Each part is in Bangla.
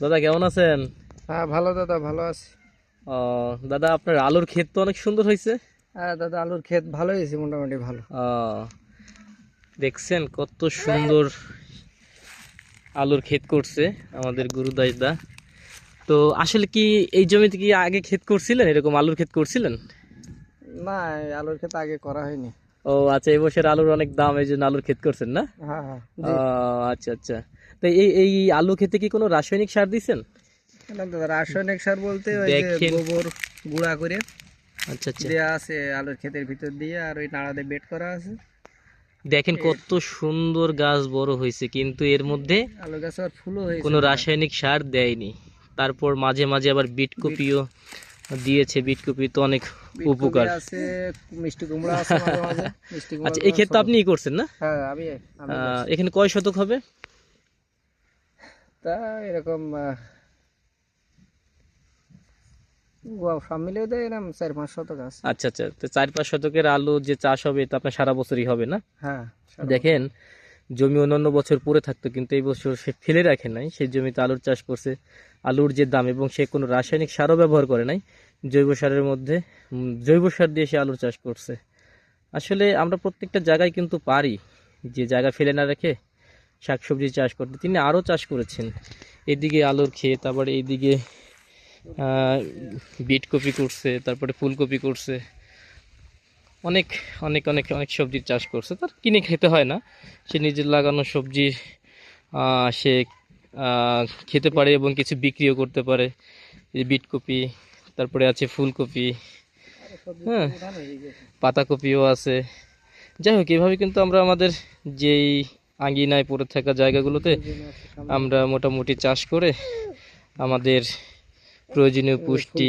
দাদা কেমন আছেন? হ্যাঁ ভালো দাদা ভালো আছি। ও দাদা আপনার আলুর ক্ষেত তো অনেক সুন্দর হয়েছে। হ্যাঁ দাদা আলুর ক্ষেত ভালো হয়েছে মোটামুটি ভালো। ও, দেখছেন কত সুন্দর আলুর ক্ষেত করছে আমাদের গুরুদাস দা। তো আসলে কি এই জমিতে কি আগে ক্ষেত করছিলেন? এরকম আলুর ক্ষেত করছিলেন? না আলুর ক্ষেত আগে করা হয়নি। ও আচ্ছা এই বছর আলুর অনেক দাম এই জন্য আলুর ক্ষেত করছেন না? হ্যাঁ হ্যাঁ আচ্ছা আচ্ছা। তো এই এই আলু ক্ষেতে কি কোনো রাসায়নিক সার দিছেন না দাদা রাসায়নিক সার বলতে ওই যে দেখেন। গোবর গুঁড়া করে আচ্ছা আচ্ছা। আছে আলুর ক্ষেতের ভিতর দিয়ে আর ওই নাড়াতে বেড করা আছে। দেখেন কত সুন্দর গাছ বড় হয়েছে কিন্তু এর মধ্যে আলু গাছ আর ফুলও হয়েছে। কোনো রাসায়নিক সার দেয়নি। তারপর মাঝে মাঝে আবার বিট কপিও দিয়েছে বিট কপি তো অনেক উপকার। আছে মিষ্টি কুমড়া আছে মাঝে মাঝে। মিষ্টি কুমড়া আচ্ছা এই ক্ষেত তো আপনিই করছেন না? হ্যাঁ আমি এখানে কয় শতক হবে? তা এরকম সব মিলিয়ে দেয় এরকম চার পাঁচ শতক আছে। আচ্ছা আচ্ছা তো চার পাঁচ শতকের আলু যে চাষ হবে এটা আপনার সারা বছরই হবে না? হ্যাঁ দেখেন জমি অন্যান্য বছর পড়ে থাকতো কিন্তু এই বছর সে ফেলে রাখে নাই। সেই জমিতে আলুর চাষ করছে। আলুর যে দাম এবং সে কোনো রাসায়নিক সারও ব্যবহার করে নাই। জৈব সারের মধ্যে জৈব সার দিয়ে সে আলুর চাষ করছে। আসলে আমরা প্রত্যেকটা জায়গায় কিন্তু পারি। যে জায়গা ফেলে না রেখে শাকসবজি চাষ করতে। তিনি আরও চাষ করেছেন। এদিকে আলুর ক্ষেত, আবার এইদিকে বিট কপি করছে, তারপরে ফুলকপি করছে। অনেক অনেক অনেক অনেক সবজির চাষ করছে। তার কিনে খেতে হয় না। সে নিজের লাগানো সবজি সে খেতে পারে এবং কিছু বিক্রিও করতে পারে। এই বিটকপি, তারপরে আছে ফুলকপি হ্যাঁ পাতাকপিও আছে। যাই হোক, এভাবে কিন্তু আমরা আমাদের যেই আঙ্গিনায় পড়ে থাকা জায়গাগুলোতে আমরা মোটামুটি চাষ করে আমাদের প্রয়োজনীয় পুষ্টি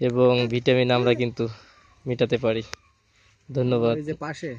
এবং ভিটামিন আমরা কিন্তু মেটাতে পারি। ধন্যবাদ। যে পাশে।